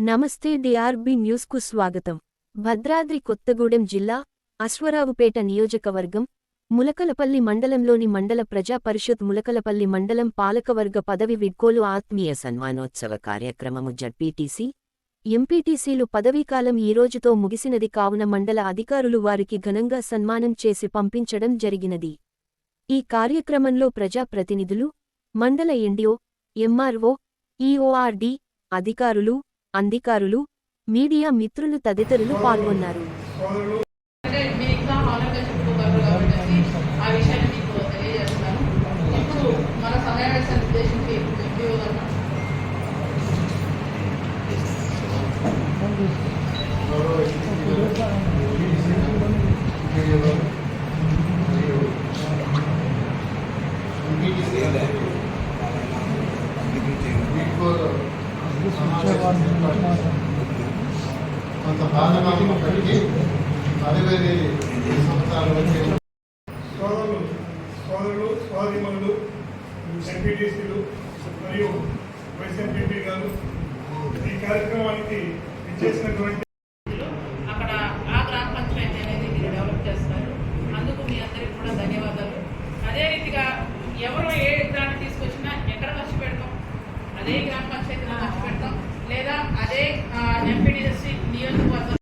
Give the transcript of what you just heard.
నమస్తే డిఆర్బి న్యూస్కు స్వాగతం. భద్రాద్రి కొత్తగూడెం జిల్లా అశ్వరావుపేట నియోజకవర్గం ములకలపల్లి మండలంలోని మండల ప్రజా పరిషత్ ములకలపల్లి మండలం పాలకవర్గ పదవి విడ్కోలు ఆత్మీయ సన్మానోత్సవ కార్యక్రమము జడ్పీటీసీ ఎంపీటీసీలు పదవీకాలం ఈ రోజుతో ముగిసినది కావున మండల అధికారులు వారికి ఘనంగా సన్మానం చేసి పంపించడం జరిగినది. ఈ కార్యక్రమంలో ప్రజాప్రతినిధులు మండల ఎండిఓ ఎంఆర్ఓ ఈఓఆర్డి అధికారులు అధికారులు మీడియా మిత్రులు తదితరులు పాల్గొన్నారు. మీకు కొంత బాధకాలం కలిగి పదివేది సంవత్సరాలు వచ్చే సోదరులు సోదరులు సోదరిమణులు ఎంపీటీసీలు మరియు వైస్ ఎంపీపీ గారు ఈ కార్యక్రమానికి ఇచ్చేసినటువంటి అక్కడ ఆ గ్రామ పంచాయతీ అనేది మీరు డెవలప్ చేస్తారు అందుకు మీ అందరికి కూడా ధన్యవాదాలు అదే రీతిగా ఎవరు ఏ దాన్ని తీసుకొచ్చినా ఎక్కడ ఖర్చు పెడతాం అదే గ్రామ పంచాయతీ ఖర్చు పెడతాం లేదా అదే ఎంపీటీసీ నియోజకవర్గం